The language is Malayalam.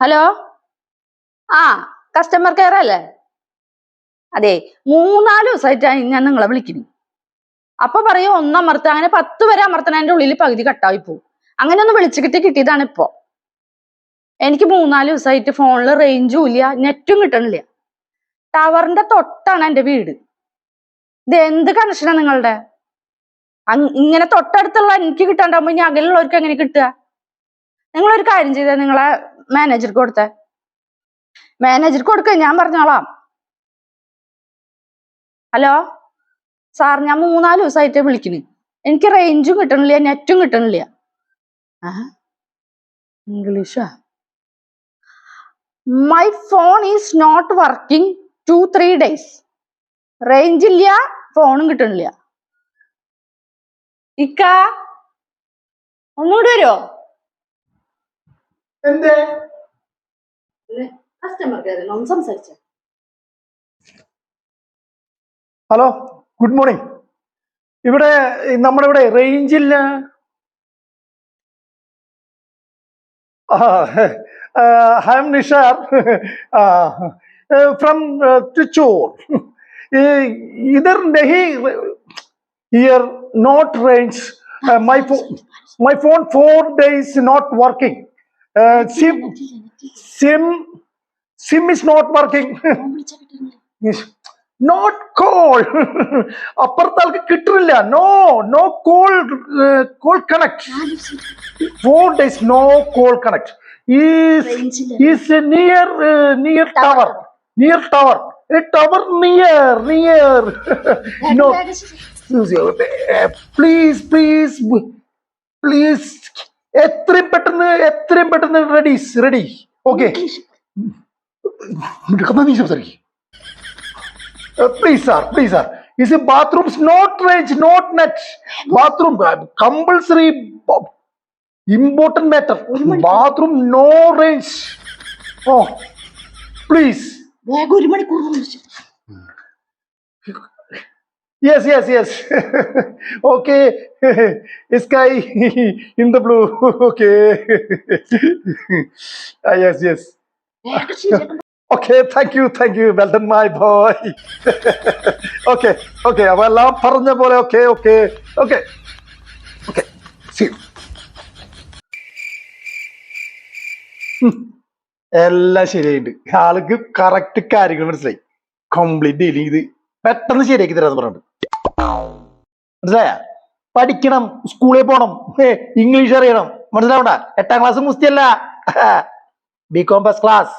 ഹലോ ആ കസ്റ്റമർ കെയർ അല്ലേ? അതെ മൂന്നാൽ ദിവസമായിട്ടാണ് ഞാൻ നിങ്ങളെ വിളിക്കുന്നത് അപ്പൊ പറയും ഒന്നമർത്ത അങ്ങനെ പത്ത് വരെ അമർത്തണതിന്റെ ഉള്ളിൽ പകുതി കട്ടായി പോകും അങ്ങനെ ഒന്ന് വിളിച്ചു കിട്ടി കിട്ടിയതാണ് ഇപ്പോ. എനിക്ക് മൂന്നാൽ ദിവസമായിട്ട് ഫോണിൽ റേഞ്ചും ഇല്ല നെറ്റും കിട്ടണില്ല. ടവറിന്റെ തൊട്ടാണ് എന്റെ വീട്. ഇത് എന്ത് കണക്ഷനാ നിങ്ങളുടെ? ഇങ്ങനെ തൊട്ടടുത്തുള്ള എനിക്ക് കിട്ടാണ്ടാവുമ്പോ ഇനി അകലുള്ളവർക്ക് എങ്ങനെ കിട്ടുക? നിങ്ങളൊരു കാര്യം ചെയ്തേ നിങ്ങളെ മാനേജർക്ക് കൊടുത്തേ. മാനേജർക്ക് കൊടുക്ക ഞാൻ പറഞ്ഞോളാം. ഹലോ? സാർ ഞാൻ മൂന്നാൽ ദിവസമായിട്ട് വിളിക്കുന്നു എനിക്ക് റേഞ്ചും കിട്ടണില്ല നെറ്റും കിട്ടണില്ല. ആ? ഇംഗ്ലീഷാ? My phone is not working two three days range ഇല്ല ഫോണും കിട്ടണില്ല. ഇക്ക ഒന്നുകൂടി വരുമോ എന്തേ? കസ്റ്റമർ കെയറിൽ ഒന്ന് സംസാരിച്ച. ഹലോ ഗുഡ് മോർണിംഗ് ഇവിടെ നമ്മുടെ ഇവിടെ റേഞ്ച് ഇല്ല. I'm Nishar from Trichur ഇതർ നെഹി year not range my phone my phone four days not working sim sim sim is not working not call അപ്പുറത്തെ ആൾക്ക് കിട്ടുന്നില്ല. No no call call connect four days no call connect is near near tower near tower tower near near no please please please എത്രയും പെട്ടെന്ന് എത്രയും പെട്ടെന്ന് റെഡി റെഡി ഓക്കെ നീ സംസാരിക്കും. Please sir please sir is bathroom not range not net bathroom compulsory important matter bathroom no range oh please ഒരു മണിക്കൂർ. വിളിച്ചു yes yes okay sky in the blue okay yes yes okay thank you thank you thank you, thank you. Okay okay. അപ്പൊ എല്ലാം പറഞ്ഞ പോലെ okay okay okay okay see എല്ലാം ശരിയായിട്ട് ആൾക്ക് കറക്റ്റ് കാര്യങ്ങൾ മനസ്സിലായി. കംപ്ലീറ്റ് ഡീലിംഗ് ഇത് പെട്ടെന്ന് ശരിയാക്കി തരാന്ന് പറഞ്ഞിട്ട് മനസ്സിലായ? പഠിക്കണം സ്കൂളിൽ പോണം. ഇംഗ്ലീഷ് അറിയണം. മനസ്സിലാവണ്ട? എട്ടാം class മുസ്തിയല്ല. B com first class